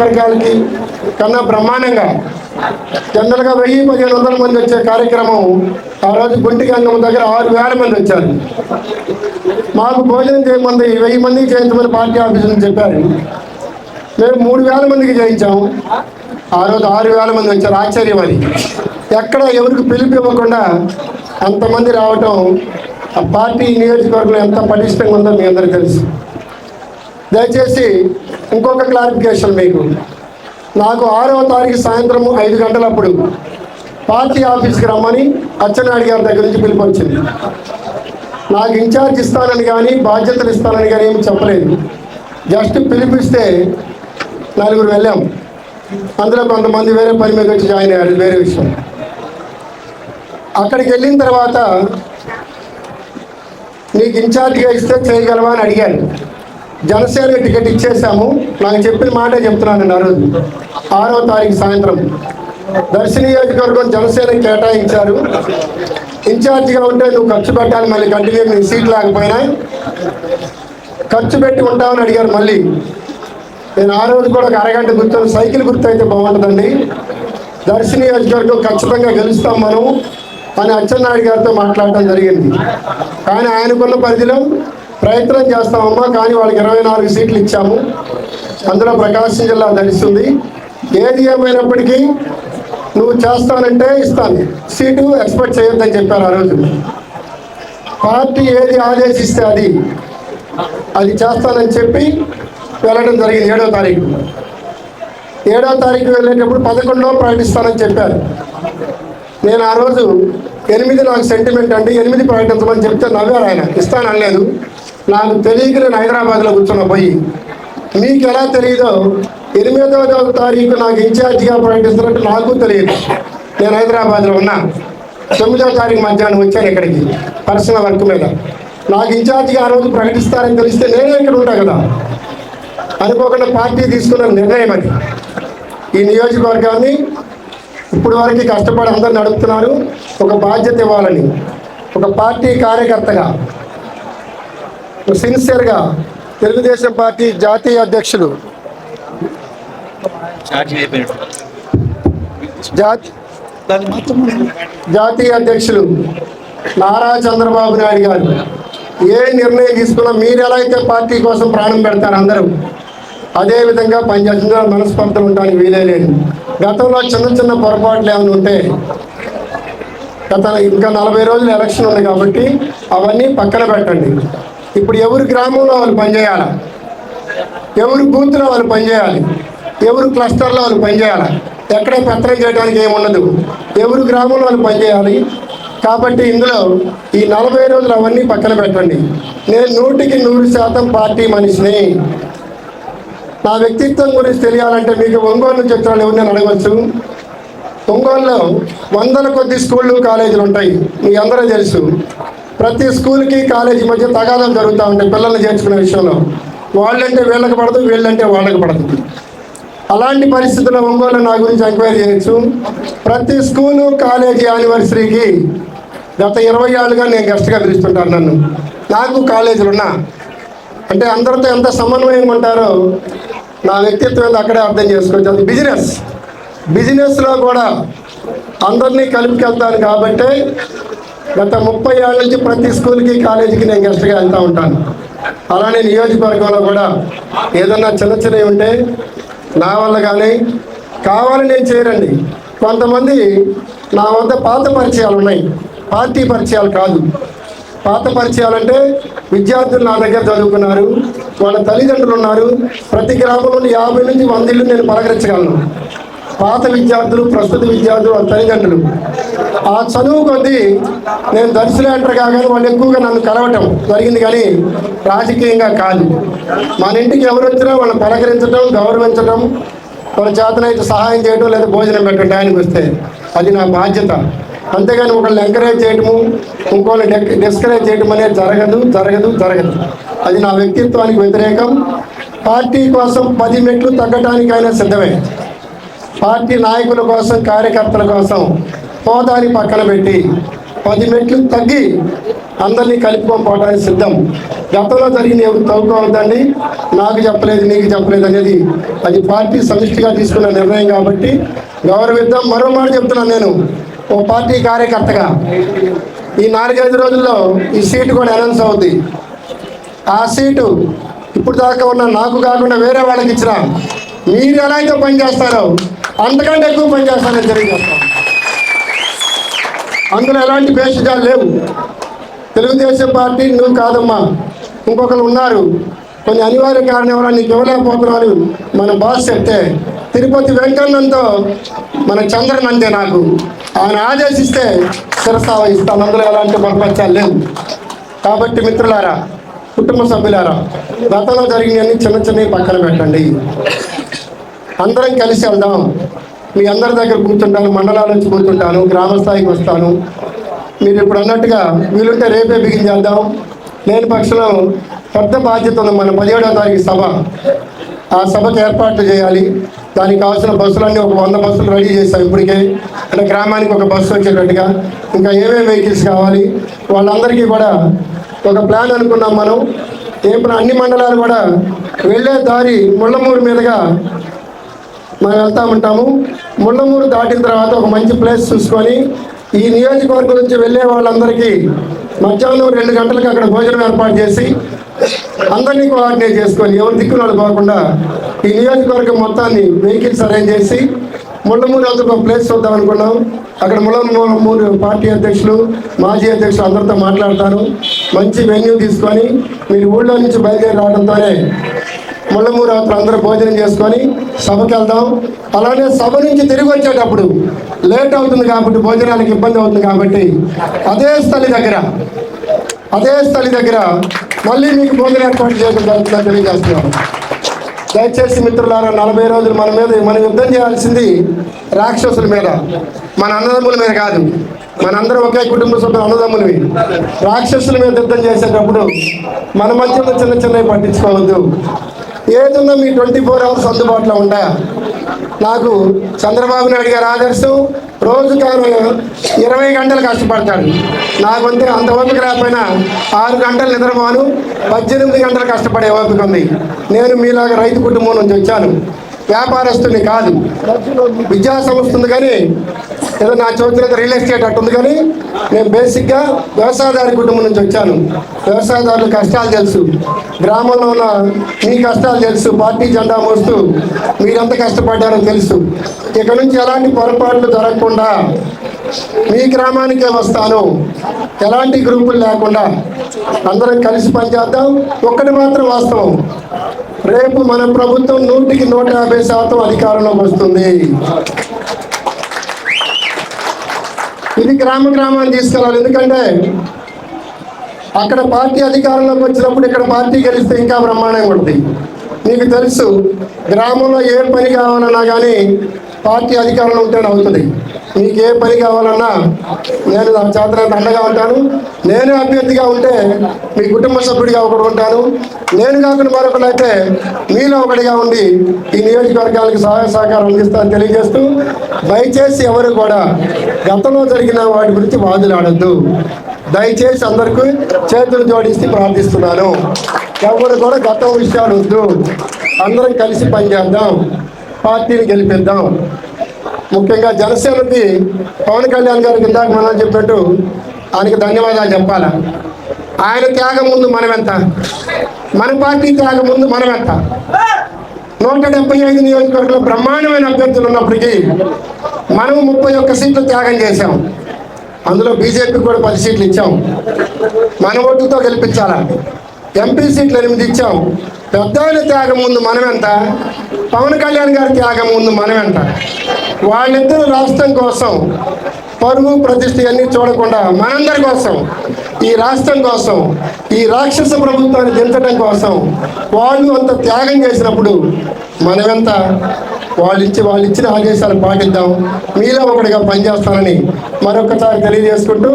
వర్గాలకి కన్నా బ్రహ్మాండంగా జనరల్గా వెయ్యి పదిహేను వందల మంది వచ్చే కార్యక్రమం ఆ రోజు గుంటి గంగమ్మ దగ్గర ఆరు వేల మంది వచ్చారు. మాకు భోజనం చేయమంది వెయ్యి మందికి చేయించమని పార్టీ ఆఫీసు చెప్పారు. మేము మూడు వేల మందికి చేయించాము ఆ రోజు ఆరు వేల మంది వచ్చారు. ఆశ్చర్యం అది. ఎక్కడ ఎవరికి పిలుపు ఇవ్వకుండా అంతమంది రావటం ఆ పార్టీ నియోజకవర్గంలో ఎంత పటిష్టంగా ఉందో మీ అందరికీ తెలుసు. దయచేసి ఇంకొక క్లారిఫికేషన్ మీకు. నాకు ఆరవ తారీఖు సాయంత్రం ఐదు గంటలప్పుడు పార్టీ ఆఫీస్కి రమ్మని అచ్చెన్నాయుడు గారి దగ్గర నుంచి పిలుపు వచ్చింది. నాకు ఇన్ఛార్జ్ ఇస్తానని కానీ బాధ్యతలు ఇస్తానని కానీ ఏమి చెప్పలేదు. జస్ట్ పిలిపిస్తే నలుగురు వెళ్ళాం. అందులో కొంతమంది వేరే పని మీద వచ్చి జాయిన్ అయ్యారు వేరే విషయం. అక్కడికి వెళ్ళిన తర్వాత నీకు ఇన్ఛార్జ్గా ఇస్తే చేయగలవా అని అడిగాను జనసేన టికెట్ ఇచ్చేసాము నాకు చెప్పిన మాటే చెప్తున్నానండి ఆ రోజు. ఆరో తారీఖు సాయంత్రం. దర్శి నియోజకవర్గం జనసేన కేటాయించారు. ఇన్ఛార్జిగా ఉంటే నువ్వు ఖర్చు పెట్టాలి మళ్ళీ కంటిన్యూ నీ సీట్ లేకపోయినా ఖర్చు పెట్టి ఉంటామని అడిగారు మళ్ళీ. నేను ఆ రోజు కూడా ఒక అరగంట గుర్తు సైకిల్ గుర్తు అయితే బాగుంటుందండి. దర్శి నియోజకవర్గం ఖచ్చితంగా గెలుస్తాం మనం అని అచ్చెన్నాయుడు గారితో మాట్లాడటం జరిగింది. కానీ ఆయనకున్న పరిధిలో ప్రయత్నం చేస్తామమ్మా కానీ వాళ్ళకి ఇరవై నాలుగు సీట్లు ఇచ్చాము. అందులో ప్రకాశం జిల్లా ధరిస్తుంది. ఏది ఏమైనప్పటికీ నువ్వు చేస్తానంటే ఇస్తాను. సీటు ఎక్స్పెక్ట్ చేయొద్దని చెప్పారు ఆ రోజు. పార్టీ ఏది ఆదేశిస్తే అది. అది చేస్తానని చెప్పి వెళ్ళడం జరిగింది ఏడో తారీఖు. ఏడో తారీఖు వెళ్ళేటప్పుడు పదకొండో ప్రకటిస్తానని చెప్పారు. నేను ఆ రోజు ఎనిమిది నాకు సెంటిమెంట్ అండి ఎనిమిది ప్రకటించమని చెప్తే నవ్వారు ఆయన. ఇస్తాననలేదు. నాకు తెలియక నేను హైదరాబాద్లో కూర్చున్న పోయి. మీకు ఎలా తెలియదో ఎనిమిదవ తారీఖు నాకు ఇన్ఛార్జిగా ప్రకటిస్తున్నట్టు నాకు తెలియదు. నేను హైదరాబాద్లో ఉన్నా. తొమ్మిదవ తారీఖు మధ్యాహ్నం వచ్చాను ఇక్కడికి పర్సనల్ వర్క్ మీద. నాకు ఇన్ఛార్జిగా ఆ రోజు ప్రకటిస్తారని తెలిస్తే నేనే ఇక్కడ ఉంటా కదా. అనుకోకుండా పార్టీ తీసుకున్న నిర్ణయం అది. ఈ నియోజకవర్గాన్ని ఇప్పుడు వరకు కష్టపడి అందరు నడుపుతున్నారు. ఒక బాధ్యత ఇవ్వాలని ఒక పార్టీ కార్యకర్తగా సిన్సియర్గా తెలుగుదేశం పార్టీ జాతీయ అధ్యక్షులు. జాతీయ అధ్యక్షులు. నారా చంద్రబాబు నాయుడు గారు ఏ నిర్ణయం తీసుకున్నా మీరు ఎలా అయితే పార్టీ కోసం ప్రాణం పెడతారు అందరూ అదే విధంగా పనిచేస్తున్న మనస్పర్ధలు ఉండడానికి వీలే లేదు గతంలో చిన్న చిన్న పొరపాట్లు ఏమైనా ఉంటే గత ఇంకా నలభై రోజులు ఎలక్షన్ ఉంది కాబట్టి అవన్నీ పక్కన పెట్టండి. ఇప్పుడు ఎవరు గ్రామంలో వాళ్ళు పనిచేయాలి? ఎవరు బూత్లో వాళ్ళు పనిచేయాలి? ఎవరు క్లస్టర్లో వాళ్ళు పనిచేయాలి? ఎక్కడ పత్రం చేయడానికి ఏముండదు. ఎవరు గ్రామంలో వాళ్ళు పనిచేయాలి? కాబట్టి ఇందులో ఈ నలభై రోజులు అవన్నీ పక్కన పెట్టండి. నేను నూటికి నూరు శాతం పార్టీ మనిషిని. నా వ్యక్తిత్వం గురించి తెలియాలంటే మీకు ఒంగోలు నుంచి వచ్చిన ఎవరిని అడగవచ్చు? ఒంగోలులో వందల కొద్ది స్కూళ్ళు కాలేజీలు ఉంటాయి. మీ అందరూ తెలుసు. ప్రతి స్కూల్కి కాలేజీ మధ్య తగాదాలు జరుగుతూ ఉంటాయి పిల్లల్ని చేర్చుకునే విషయంలో. వాళ్ళంటే వీళ్ళకి పడదు వీళ్ళంటే వాళ్ళకి పడదు. అలాంటి పరిస్థితుల్లో ఒంగోలు నా గురించి ఎంక్వైరీ చేయొచ్చు. ప్రతి స్కూలు కాలేజీ యానివర్సరీకి గత ఇరవై ఏళ్ళుగా నేను గెస్ట్గా పిలుస్తుంటాను నన్ను. నాకు కాలేజీలు ఉన్నా అంటే అందరితో ఎంత సమన్వయంగా ఉంటారో నా వ్యక్తిత్వం ఏదో అక్కడే అర్థం చేసుకోవచ్చు. అది బిజినెస్. బిజినెస్లో కూడా అందరినీ కలిపికెళ్తాను కాబట్టి గత ముప్పై ఏళ్ళ నుంచి ప్రతి స్కూల్కి కాలేజీకి నేను గెస్ట్గా వెళ్తూ ఉంటాను. అలానే నియోజకవర్గంలో కూడా ఏదన్నా చిన్న చిన్నవి ఉంటే నా వల్ల కానీ కావాలని నేను చేయరండి. కొంతమంది నా వద్ద పాత పరిచయాలు ఉన్నాయి. పార్టీ పరిచయాలు కాదు. పాత పరిచయాలు అంటే విద్యార్థులు నా దగ్గర చదువుకున్నారు వాళ్ళ తల్లిదండ్రులు ఉన్నారు. ప్రతి గ్రామంలో యాభై నుంచి వంద ఇల్లు నేను పలకరించగలను. పాత విద్యార్థులు ప్రస్తుత విద్యార్థులు వాళ్ళ తల్లిదండ్రులు ఆ చదువు కొద్దీ నేను దర్శనం ఎంటర్ కాగానే వాళ్ళు ఎక్కువగా నన్ను కలవటం జరిగింది కానీ రాజకీయంగా కాదు. మన ఇంటికి ఎవరు వచ్చినా వాళ్ళని పలకరించడం గౌరవించడం వాళ్ళ చేతనైతే సహాయం చేయడం లేదా భోజనం పెట్టడం టైంకి వస్తే అది నా బాధ్యత. అంతేగాని ఒకళ్ళని ఎంకరేజ్ చేయటము ఇంకోళ్ళని డిస్కరేజ్ చేయటం అనేది జరగదు జరగదు జరగదు. అది నా వ్యక్తిత్వానికి వ్యతిరేకం. పార్టీ కోసం పది మెట్లు తగ్గటానికైనా సిద్ధమే. పార్టీ నాయకుల కోసం కార్యకర్తల కోసం హోదాని పక్కన పెట్టి పది మెట్లు తగ్గి అందరినీ కలుపుకొని పోవడానికి సిద్ధం. గతంలో జరిగిన ఎవరు తవ్వుకోవద్దండి నాకు చెప్పలేదు నీకు చెప్పలేదు అనేది అది పార్టీ సమిష్టిగా తీసుకున్న నిర్ణయం కాబట్టి గౌరవిద్దాం. మరో మాట చెప్తున్నాను నేను ఓ పార్టీ కార్యకర్తగా ఈ నాలుగైదు రోజుల్లో ఈ సీటు కూడా అనౌన్స్ అవుద్ది. ఆ సీటు ఇప్పుడు దాకా ఉన్న నాకు కాకుండా వేరే వాళ్ళకి ఇచ్చిన మీరు ఎలా అయితే పనిచేస్తారో అంతకంటే ఎక్కువ పనిచేస్తారని తెలియజేస్తాం అందులో ఎలాంటి భేషజాలు లేవు. తెలుగుదేశం పార్టీ నువ్వు కాదమ్మా. ఇంకొకరు ఉన్నారు. కొన్ని అనివార్య కారణం వల్ల నీకు ఇవ్వలేకపోతున్నారు మన బాస్ చెప్తే తిరుపతి వెంకన్నంతో మన చంద్రన్ అంతే నాకు. ఆయన ఆదేశిస్తే శిరసా ఇస్తాను. అందులో ఎలాంటి పొరపచ్చాలు లేవు. కాబట్టి మిత్రులారా కుటుంబ సభ్యులారా గతంలో జరిగినవన్నీ చిన్న చిన్నవి పక్కన పెట్టండి. అందరం కలిసి వెళ్దాం. మీ అందరి దగ్గర కూర్చుంటాను మండలాల నుంచి కూర్చుంటాను గ్రామ స్థాయికి వస్తాను. మీరు ఇప్పుడు అన్నట్టుగా వీలుంటే రేపే బిగించేద్దాం లేని పక్షంలో పెద్ద బాధ్యత ఉంది మన పదిహేడవ తారీఖు సభ. ఆ సభకు ఏర్పాట్లు చేయాలి. దానికి కావాల్సిన బస్సులన్నీ ఒక వంద బస్సులు రెడీ చేస్తాం ఇప్పటికే. అంటే గ్రామానికి ఒక బస్సు వచ్చేటట్టుగా. ఇంకా ఏమేమి వెహికల్స్ కావాలి? వాళ్ళందరికీ కూడా ఒక ప్లాన్ అనుకున్నాం మనం. ఇప్పుడు అన్ని మండలాలు కూడా వెళ్ళే దారి ముళ్ళమూరు మీదుగా మనం వెళ్తా ఉంటాము ముళ్ళమూరు దాటిన తర్వాత ఒక మంచి ప్లేస్ చూసుకొని ఈ నియోజకవర్గం నుంచి వెళ్ళే వాళ్ళందరికీ మధ్యాహ్నం రెండు గంటలకు అక్కడ భోజనం ఏర్పాటు చేసి అందరినీ కోఆర్డినేట్ చేసుకొని ఎవరు దిక్కున వాళ్ళు ఈ నియోజకవర్గం మొత్తాన్ని వెహికల్స్ అరేంజ్ చేసి ముళ్ళమూరు అందరికి ఒక ప్లేస్ చూద్దాం అనుకున్నాం. అక్కడ ముళ్ళమూరు పార్టీ అధ్యక్షులు మాజీ అధ్యక్షులు అందరితో మాట్లాడతారు. మంచి వెన్యూ తీసుకొని మీరు ఊళ్ళో నుంచి బయలుదేరి రావడంతోనే ముళ్ళమూరు అప్పుడు అందరూ భోజనం చేసుకొని సభకి వెళ్దాం. అలానే సభ నుంచి తిరిగి వచ్చేటప్పుడు లేట్ అవుతుంది కాబట్టి భోజనానికి ఇబ్బంది అవుతుంది కాబట్టి అదే స్థలి దగ్గర అదే స్థలి దగ్గర మళ్ళీ మీకు భోజనం ఏర్పాటు చేయడం జరుగుతుందని తెలియజేస్తున్నాం. దయచేసి మిత్రులారా నలభై రోజులు మన మీద మనం యుద్ధం చేయాల్సింది రాక్షసుల మీద. మన అన్నదమ్ముల మీద కాదు. మనందరం ఒకే కుటుంబ సభ్యులు అన్నదమ్ములవి రాక్షసుల మీద యుద్ధం చేసేటప్పుడు మన మధ్యలో చిన్న చిన్నవి పట్టించుకోవద్దు. ఏదన్నా మీ ట్వంటీ ఫోర్ అవర్స్ అందుబాటులో ఉంటా నాకు చంద్రబాబు నాయుడు గారు ఆదర్శం రోజు తాను ఇరవై గంటలు కష్టపడతాడు. నాకు అంతే అంత ఓపిక రాకపోయినా ఆరు గంటలు నిద్రపోను పద్దెనిమిది గంటలు కష్టపడే ఓపిక ఉంది. నేను మీలాగా రైతు కుటుంబం నుంచి వచ్చాను. వ్యాపారస్తుని కాదు. విద్యా సంస్థ ఉంది కానీ ఏదో నా చోతులతో రియల్ ఎస్టేట్ అట్టు ఉంది కానీ నేను బేసిక్గా వ్యవసాయదారి కుటుంబం నుంచి వచ్చాను. వ్యవసాయదారుల కష్టాలు తెలుసు. గ్రామంలో ఉన్న మీ కష్టాలు తెలుసు. పార్టీ జెండా మోస్తూ మీరెంత కష్టపడ్డారో తెలుసు. ఇక నుంచి ఎలాంటి పొరపాట్లు జరగకుండా మీ గ్రామానికే వస్తాను. ఎలాంటి గ్రూపులు లేకుండా అందరం కలిసి పనిచేద్దాం. ఒక్కటి మాత్రం వాస్తవం. రేపు మన ప్రభుత్వం నూటికి నూట యాభై శాతం అధికారంలోకి వస్తుంది. ఇది గ్రామ గ్రామాన్ని తీసుకెళ్ళాలి. ఎందుకంటే అక్కడ పార్టీ అధికారంలోకి వచ్చినప్పుడు ఇక్కడ పార్టీ గెలిస్తే ఇంకా బ్రహ్మాండంగా ఉంటుంది. మీకు తెలుసు గ్రామంలో ఏ పని కావాలన్నా కానీ పార్టీ అధికారంలో ఉంటేనే అవుతుంది. మీకు ఏ పని కావాలన్నా నేను నా చేతనంత అండగా ఉంటాను. నేనే అభ్యర్థిగా ఉంటే మీ కుటుంబ సభ్యుడిగా ఒకడు ఉంటాను. నేను కాకుండా మరొకడు అయితే మీలో ఒకటిగా ఉండి ఈ నియోజకవర్గాలకు సహాయ సహకారం అందిస్తానని తెలియజేస్తూ దయచేసి ఎవరు కూడా గతంలో జరిగిన వాటి గురించి వాదులాడద్దు. దయచేసి అందరికీ చేతులు జోడిస్తే ప్రార్థిస్తున్నాను. ఎవరు కూడా గతం విషయాలు వద్దు. అందరం కలిసి పనిచేద్దాం. పార్టీని గెలిపిద్దాం. ముఖ్యంగా జనసేనకి పవన్ కళ్యాణ్ గారికి ఇందాక మనం చెప్పినట్టు ఆయనకి ధన్యవాదాలు చెప్పాలా? ఆయన త్యాగం ముందు మనం ఎంత? మన పార్టీ త్యాగం ముందు మనం ఎంత? నూట డెబ్బై ఐదు నియోజకవర్గంలో బ్రహ్మాండమైన అభ్యర్థులు ఉన్నప్పటికీ మనం ముప్పై ఒక్క సీట్లు త్యాగం చేశాం. అందులో బీజేపీకి కూడా పది సీట్లు ఇచ్చాం. మన ఓట్లతో గెలిపించాలా? ఎంపీ సీట్లు ఎనిమిది ఇచ్చాం. పెద్దవాళ్ళ త్యాగం ముందు మనం ఎంత? పవన్ కళ్యాణ్ గారి త్యాగం ముందు మనం ఎంత వాళ్ళిద్దరూ రాష్ట్రం కోసం పరువు ప్రతిష్ట అన్నీ చూడకుండా మనందరి కోసం ఈ రాష్ట్రం కోసం ఈ రాక్షస ప్రభుత్వాన్ని దించడం కోసం వాళ్ళు అంత త్యాగం చేసినప్పుడు మనమెంత వాళ్ళు ఇచ్చి వాళ్ళు ఇచ్చిన ఆదేశాలు పాటిద్దాం. మీలో ఒకటిగా పనిచేస్తానని మరొకసారి తెలియజేసుకుంటూ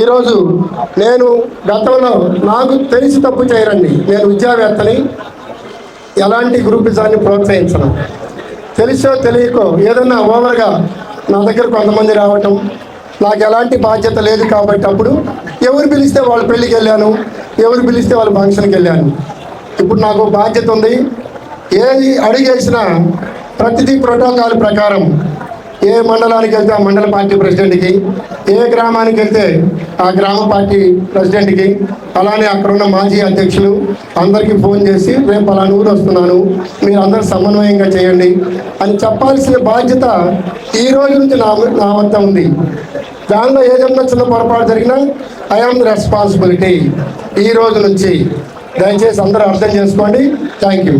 ఈరోజు నేను గతంలో నాకు తెలిసి తప్పు చేయరండి. నేను విద్యావేత్తని ఎలాంటి గ్రూపిజాన్ని ప్రోత్సహించను? తెలుసో తెలియకో ఏదన్నా ఓవర్గా నా దగ్గర కొంతమంది రావటం నాకు ఎలాంటి బాధ్యత లేదు కాబట్టి అప్పుడు ఎవరు పిలిస్తే వాళ్ళ పెళ్ళికి వెళ్ళాను ఎవరు పిలిస్తే వాళ్ళ ఫంక్షన్కి వెళ్ళాను. ఇప్పుడు నాకు బాధ్యత ఉంది. ఏది అడిగేసినా ప్రతిదీ ప్రోటోకాల్ ప్రకారం ఏ మండలానికి వెళ్తే ఆ మండల పార్టీ ప్రెసిడెంట్కి ఏ గ్రామానికి వెళ్తే ఆ గ్రామ పార్టీ ప్రెసిడెంట్కి అలానే అక్కడ ఉన్న మాజీ అధ్యక్షులు అందరికీ ఫోన్ చేసి రేపు అలా ఊరు వస్తున్నాను మీరు అందరూ సమన్వయంగా చేయండి అని చెప్పాల్సిన బాధ్యత ఈ రోజు నుంచి నా నా వద్ద ఉంది. దానిలో ఏదైనా చిన్న పొరపాటు జరిగినా ఐ ఆమ్ ది రెస్పాన్సిబిలిటీ ఈ రోజు నుంచి దయచేసి అందరూ అర్థం చేసుకోండి. Thank you